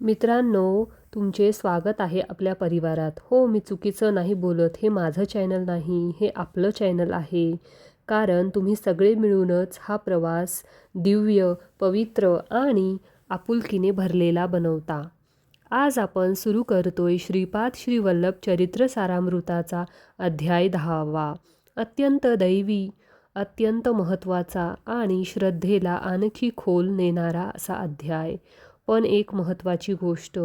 मित्रांनो तुमचे स्वागत आहे आपल्या परिवारात. हो मी चुकीचं नाही बोलत. हे माझं चॅनल नाही हे आपलं चॅनल आहे. कारण तुम्ही सगळे मिळूनच हा प्रवास दिव्य पवित्र आणि आपुलकीने भरलेला बनवता. आज आपण सुरू करतोय श्रीपाद श्रीवल्लभ चरित्र सारामृताचा अध्याय दहावा. अत्यंत दैवी अत्यंत महत्त्वाचा आणि श्रद्धेला आणखी खोल नेणारा असा अध्याय. पण एक महत्त्वाची गोष्ट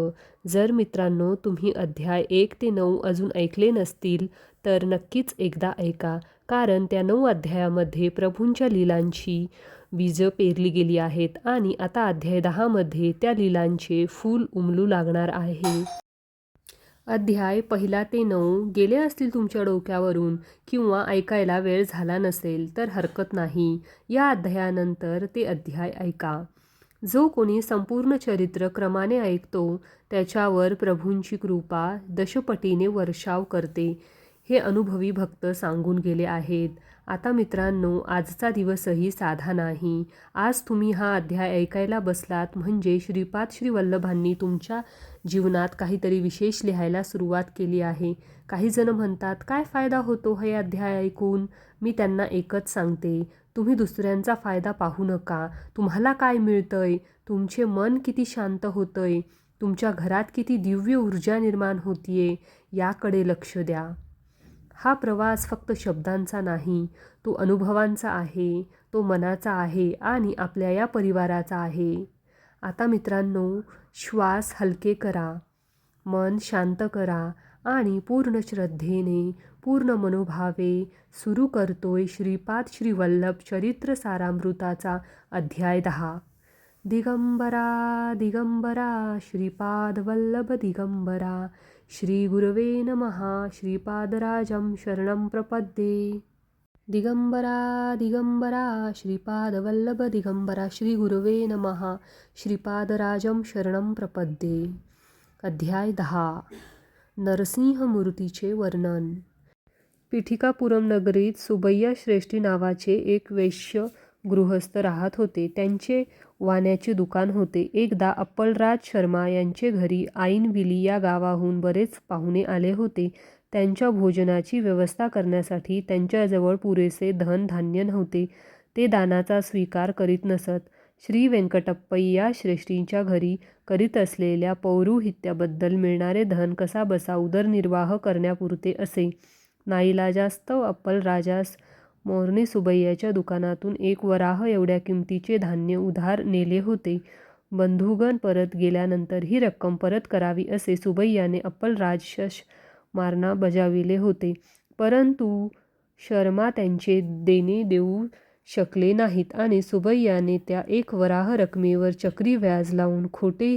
जर मित्रांनो तुम्ही अध्याय एक ते नऊ अजून ऐकले नसतील तर नक्कीच एकदा ऐका कारण त्या नऊ अध्यायामध्ये प्रभूंच्या लीलांची बीजं पेरली गेली आहेत आणि आता अध्याय दहामध्ये त्या लीलांचे फूल उमलू लागणार आहे. अध्याय पहिला ते नऊ गेले असतील तुमच्या डोक्यावरून किंवा ऐकायला वेळ झाला नसेल तर हरकत नाही. या अध्यायानंतर ते अध्याय ऐका. जो कोणी संपूर्ण चरित्र क्रमाने ऐकतो त्याच्यावर प्रभूंची कृपा दशपटीने वर्षाव करते. हे अनुभवी भक्त सांगून गेले आहेत. आता मित्रांनो आजचा दिवसही साधा नाही. आज तुम्ही हा अध्याय ऐकायला बसलात म्हणजे श्रीपाद श्री वल्लभांनी तुमच्या जीवनात काहीतरी विशेष लिहायला सुरुवात केली आहे. काहीजणं म्हणतात काय फायदा होतो हे अध्याय ऐकून? मी त्यांना एकच सांगते. तुम्ही दुसऱ्यांचा फायदा पाहू नका. तुम्हाला काय मिळतंय? तुमचे मन किती शांत होतंय? तुमच्या घरात किती दिव्य ऊर्जा निर्माण होतीये? याकडे लक्ष द्या. हा प्रवास फक्त शब्दांचा नाही तो अनुभवांचा आहे तो मनाचा आहे आणि आपल्या या परिवाराचा आहे. आता मित्रांनो श्वास हलके करा मन शांत करा आणि पूर्ण श्रद्धेने पूर्ण मनोभावे सुरू करतोय श्रीपाद श्रीवल्लभ चरित्र सारामृताचा अध्याय दहा. दिगंबरा दिगंबरा श्रीपाद वल्लभ दिगंबरा श्रीगुरवे नमः श्रीपादराजं शरणं प्रपद्ये। दिगंबरा दिगंबरा श्रीपाद वल्लभ दिगंबरा श्रीगुरवे नमः श्रीपादराजं शरणं प्रपद्ये। अध्याय दहा नरसिंहमूर्तीचे वर्णन। पिठिकापुरम नगरीत सुबैया श्रेष्ठी नावाचे एक वैश्य गृहस्थ राहत होते. त्यांचे वाण्याचे दुकान होते. एकदा अप्पलराज शर्मा यांचे घरी आईनविली या गावाहून बरेच पाहुणे आले होते. त्यांच्या भोजनाची व्यवस्था करण्यासाठी त्यांच्याजवळ पुरेसे धन धान्य नव्हते. ते दानाचा स्वीकार करीत नसत. श्री व्यंकटप्पय्या श्रेष्ठींच्या घरी करीत असलेल्या पौरुहित्याबद्दल मिळणारे धन कसा बसा उदरनिर्वाह करण्यापुरते असे. नाईलाजास्तव अप्पलराजास मोरने सुबैयाच्या दुकानातून एक वराह एवढ्या किमतीचे धान्य उधार नेले होते. बंधुगण परत गेल्यानंतर ही रक्कम परत करावी असे सुबैयाने अप्पलराजश मारणा बजाविले होते. परंतु शर्मा त्यांचे देणे देऊ शकले नाहीत आणि सुबैयाने त्या एक वराह रकमेवर चक्री व्याज लावून खोटे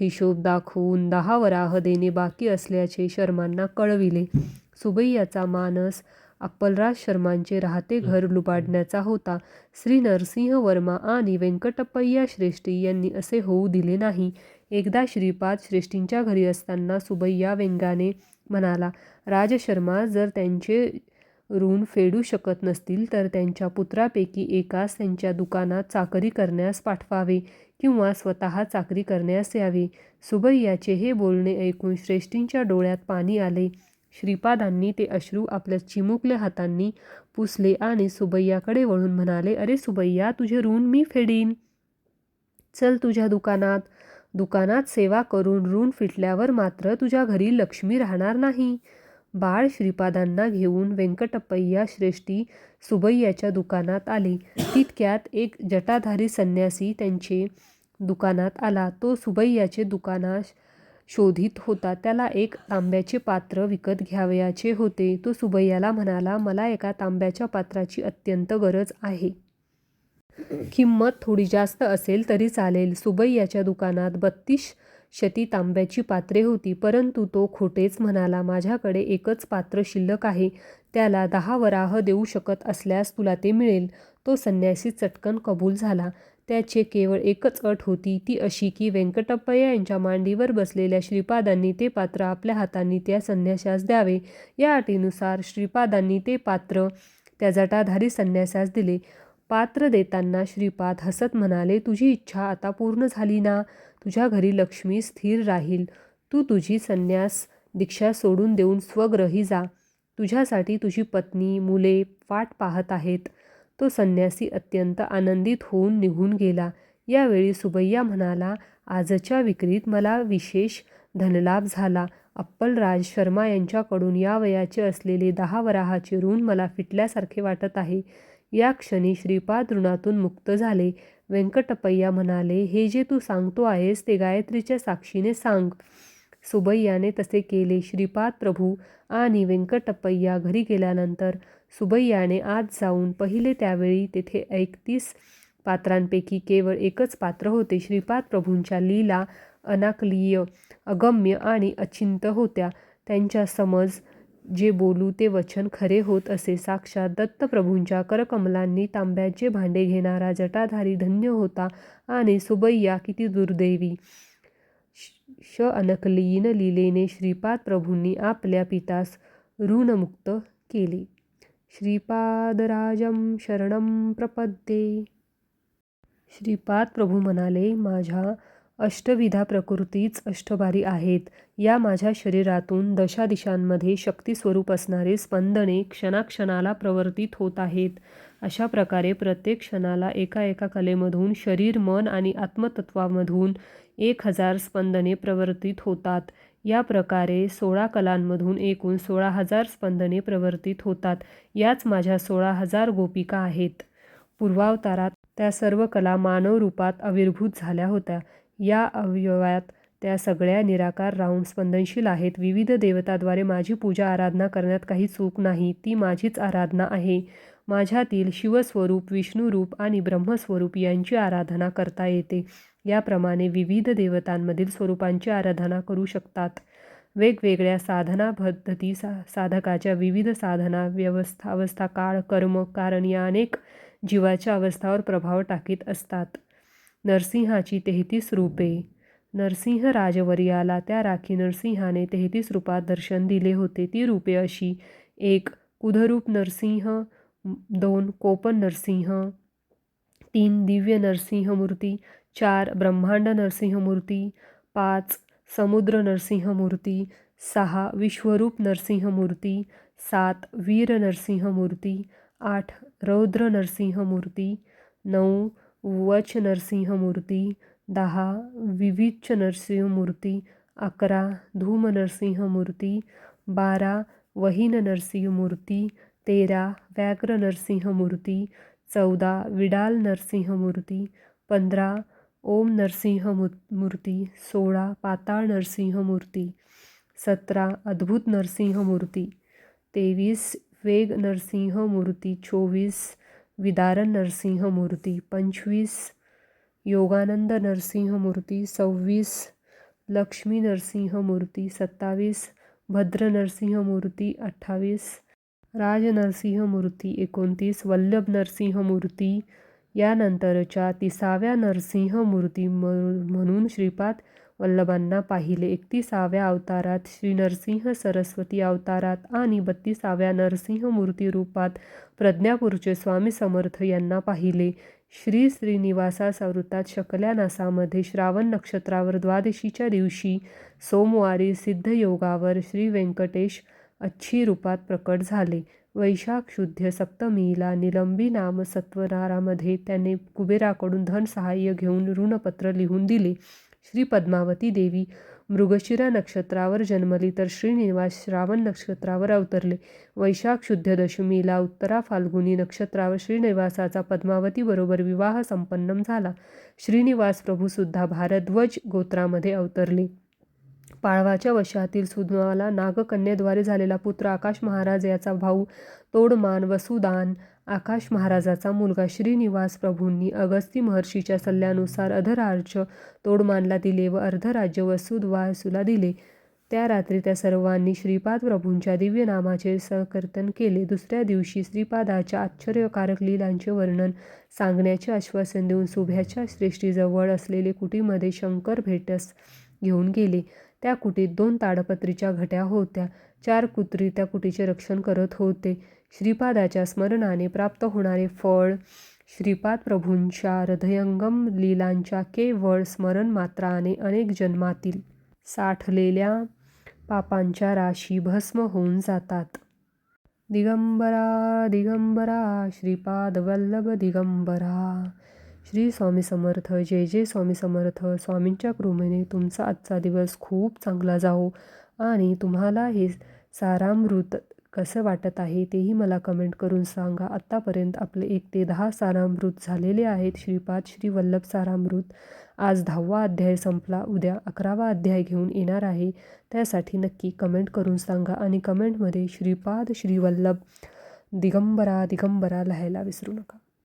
हिशोब दाखवून दहा वराह देणे बाकी असल्याचे शर्मांना कळविले. सुबैयाचा मानस अप्पलराज शर्मांचे राहते घर लुबाडण्याचा होता. श्री नरसिंह वर्मा आणि व्यंकटप्पय्या श्रेष्ठी यांनी असे होऊ दिले नाही. एकदा श्रीपाद श्रेष्ठींच्या घरी असताना सुबैया व्यंगाने म्हणाला राजशर्मा जर त्यांचे ऋण फेडू शकत नसतील तर त्यांच्या पुत्रापैकी एकास त्यांच्या दुकानात चाकरी करण्यास पाठवावे किंवा स्वतः चाकरी करण्यास यावे. सुबैयाचे हे बोलणे ऐकून श्रेष्ठींच्या डोळ्यात पाणी आले. श्रीपादांनी ते अश्रू आपल्या चिमुकल्या हातांनी पुसले आणि सुबैयाकडे वळून म्हणाले अरे सुबैया तुझे ऋण मी फेडीन. चल तुझ्या दुकानात. दुकानात सेवा करून ऋण फिटल्यावर मात्र तुझ्या घरी लक्ष्मी राहणार नाही. बाळ श्रीपादांना घेऊन व्यंकटप्पय्या श्रेष्ठी सुबैयाच्या दुकानात आले. तितक्यात एक जटाधारी संन्यासी त्यांचे दुकानात आला. तो सुबैयाचे दुकानाश शोधित होता. त्याला एक तांब्याचे पात्र विकत घ्यावयाचे होते. तो सुबैयाला म्हणाला मला एका तांब्याच्या पात्राची अत्यंत गरज आहे. किंमत थोडी जास्त असेल तरी चालेल. सुबैयाच्या दुकानात बत्तीस शती तांब्याची पात्रे होती. परंतु तो खोटेच म्हणाला माझ्याकडे एकच पात्र शिल्लक आहे. त्याला दहा वराह देऊ शकत असल्यास तुला ते मिळेल. तो संन्यासी चटकन कबूल झाला. त्याचे केवळ एकच अट होती ती अशी की व्यंकटप्पय्या यांच्या मांडीवर बसलेल्या श्रीपादांनी ते पात्र आपल्या हातांनी त्या संन्यासास द्यावे. या अटीनुसार श्रीपादांनी ते पात्र त्या जटाधारी संन्यासास दिले. पात्र देताना श्रीपाद हसत म्हणाले तुझी इच्छा आता पूर्ण झाली ना? तुझ्या घरी लक्ष्मी स्थिर राहील. तू तुझी संन्यास दीक्षा सोडून देऊन स्वग्रही जा. तुझ्यासाठी तुझी पत्नी मुले वाट पाहत आहेत. तो संन्यासी अत्यंत आनंदित होऊन निघून गेला. यावेळी सुबैया म्हणाला आजच्या विक्रीत मला विशेष धनलाभ झाला. अप्पलराज शर्मा यांच्याकडून या वयाचे असलेले दहा वराहाचे ऋण मला फिटल्यासारखे वाटत आहे. या क्षणी श्रीपाद ऋणातून मुक्त झाले. व्यंकटपय्या म्हणाले हे जे तू सांगतो आहेस ते गायत्रीच्या साक्षीने सांग. सुबैयाने तसे केले. श्रीपाद प्रभू आणि व्यंकटपय्या घरी गेल्यानंतर सुबैयाने आत जाऊन पहिले त्यावेळी तेथे एकतीस पात्रांपैकी केवळ एकच पात्र होते. श्रीपाद प्रभूंच्या लीला अनाकलीय अगम्य आणि अचिंत होत्या. त्यांच्या समज जे बोलू ते वचन खरे होत असे. साक्षात दत्तप्रभूंच्या करकमलांनी तांब्याचे भांडे घेणारा जटाधारी धन्य होता आणि सुबैया किती दुर्दैवी. श अनकलीन लीलेने श्रीपाद प्रभूंनी आपल्या पितास ऋणमुक्त केले. श्रीपादराजं शरणं प्रपद्ये। श्रीपाद प्रभू म्हणाले माझ्या अष्टविधा प्रकृतीच अष्टभारी आहेत. या माझ्या शरीरातून दशा दिशांमध्ये शक्तीस्वरूप असणारे स्पंदने क्षणाक्षणाला प्रवर्तित होत आहेत. अशा प्रकारे प्रत्येक क्षणाला एका एका कलेमधून शरीर मन आणि आत्मतत्वामधून एक हजार स्पंदने प्रवर्तित होतात. या प्रकारे सोळा कलांमधून एकूण सोळा हजार स्पंदने प्रवर्तित होतात. याच माझ्या सोळा हजार गोपिका आहेत. पूर्वावतारात त्या सर्व कला मानव रूपात आविर्भूत झाल्या होत्या. या अवयवात त्या सगळ्या निराकार राहून स्पंदनशील आहेत. विविध देवताद्वारे माझी पूजा आराधना करण्यात काही चूक नाही. ती माझीच आराधना आहे. माझ्यातील शिवस्वरूप विष्णुरूप आणि ब्रह्मस्वरूप यांची आराधना करता येते. याप्रमाणे विविध देवतांमधील स्वरूपांची आराधना करू शकतात. वेगवेगळ्या साधना पद्धती सा साधकाच्या विविध साधना व्यवस्था अवस्था काळ कर्म कारण या अनेक जीवाच्या अवस्थावर प्रभाव टाकीत असतात. नरसिंहाची तेहतीस रूपे. नरसिंह राजवर्याला त्या राखी नरसिंहाने तेहतीस रूपात दर्शन दिले होते. ती रूपे अशी. एक कुधरूप नरसिंह दोन कोपन नरसिंह तीन दिव्य नरसिंहमूर्ती चार ब्रह्मांड नरसिंह मूर्ती पाच समुद्र नरसिंहमूर्ती, सहा विश्वरूप नरसिंहमूर्ती, सात वीर नरसिंह आठ रौद्र नरसिंह मूर्ती नऊ वच नरसिंहमूर्ती, दहा विविच नरसिंहमूर्ती, अकरा धूम नरसिंह मूर्ती बारा वहीन नरसिंह तेरा व्याघ्र नरसिंह मूर्ती चौदा विडाल नरसिंह मूर्ती पंधरा ओम नरसिंह मूर्ति सोळा पाताळ नरसिंह मूर्ती सतरा अद्भुत नरसिंह मूर्ती तेवीस वेग नरसिंह मूर्ती चोवीस विदारण नरसिंह मूर्ती पंचवीस योगानंद नरसिंह मूर्ती सव्वीस लक्ष्मी नरसिंह मूर्ती सत्तावीस भद्र नरसिंह मूर्ती अठ्ठावीस राज नरसिंह मूर्ती एकोणतीस वल्लभ नरसिंह मूर्ती यानंतरच्या तिसाव्या नरसिंहमूर्ती म्हणून श्रीपाद वल्लभांना पाहिले. एकतीसाव्या अवतारात श्री नरसिंह सरस्वती अवतारात आणि बत्तीसाव्या नरसिंहमूर्ती रूपात प्रज्ञापूरचे स्वामी समर्थ यांना पाहिले. श्री श्रीनिवासा वृत्तात शकल्या नासामध्ये श्रावण नक्षत्रावर द्वादशीच्या दिवशी सोमवारी सिद्धयोगावर श्री व्यंकटेश अच्छी रूपात प्रकट झाले. वैशाख शुद्ध सप्तमीला निलंबी नाम सत्वनारामध्ये त्याने कुबेराकडून धन सहाय्य घेऊन ऋणपत्र लिहून दिले. श्री पद्मावती देवी मृगशिरा नक्षत्रावर जन्मली तर श्रीनिवास श्रावण नक्षत्रावर अवतरले. वैशाख शुद्ध दशमीला उत्तरा फाल्गुनी नक्षत्रावर श्रीनिवासाचा पद्मावतीबरोबर विवाह संपन्न झाला. श्रीनिवास प्रभूसुद्धा भारद्वज गोत्रामध्ये अवतरले. पाळवाच्या वशातील सुद्माला नागकन्येद्वारे झालेला पुत्र आकाश महाराज याचा भाऊ तोडमान वसुदान आकाश महाराजाचा मुलगा श्रीनिवास प्रभूंनी अगस्ती महर्षीच्या सल्ल्यानुसार अधराज्य तोडमानला दिले व अर्धराज्य वसुदवासूला दिले. त्या रात्री त्या सर्वांनी श्रीपाद प्रभूंच्या दिव्य नामाचे संकीर्तन केले. दुसऱ्या दिवशी श्रीपादाच्या आश्चर्यकारक लीलांचे वर्णन सांगण्याचे आश्वासन देऊन सुभ्याच्या श्रेष्ठीजवळ असलेले कुटीमध्ये शंकर भेटस घेऊन गेले. त्या कुटीत दोन ताडपत्रीच्या घट्या होत्या. चार कुत्री त्या कुटीचे रक्षण करत होते. श्रीपादाच्या स्मरणाने प्राप्त होणारे फळ श्रीपाद प्रभूंच्या हृदयंगम लीलांच्या केवळ स्मरण मात्राने अनेक जन्मातील साठलेल्या पापांच्या राशी भस्म होऊन जातात. दिगंबरा दिगंबरा श्रीपाद वल्लभ दिगंबरा. श्री स्वामी समर्थ जय जय स्वामी समर्थ. स्वामींच्या कृपेने तुमचा आजचा दिवस खूप चांगला जाओ आणि तुम्हाला हे सारामृत कसं वाटत आहे तेही मला कमेंट करून सांगा. आत्तापर्यंत आपले एक ते दहा सारामृत झालेले आहेत. श्रीपाद श्री वल्लभ सारामृत आज दहावा अध्याय संपला. उद्या अकरावा अध्याय घेऊन येणार आहे. त्यासाठी नक्की कमेंट करून सांगा आणि कमेंटमध्ये श्रीपाद श्री वल्लभ दिगंबरा दिगंबरा लिहायला विसरू नका.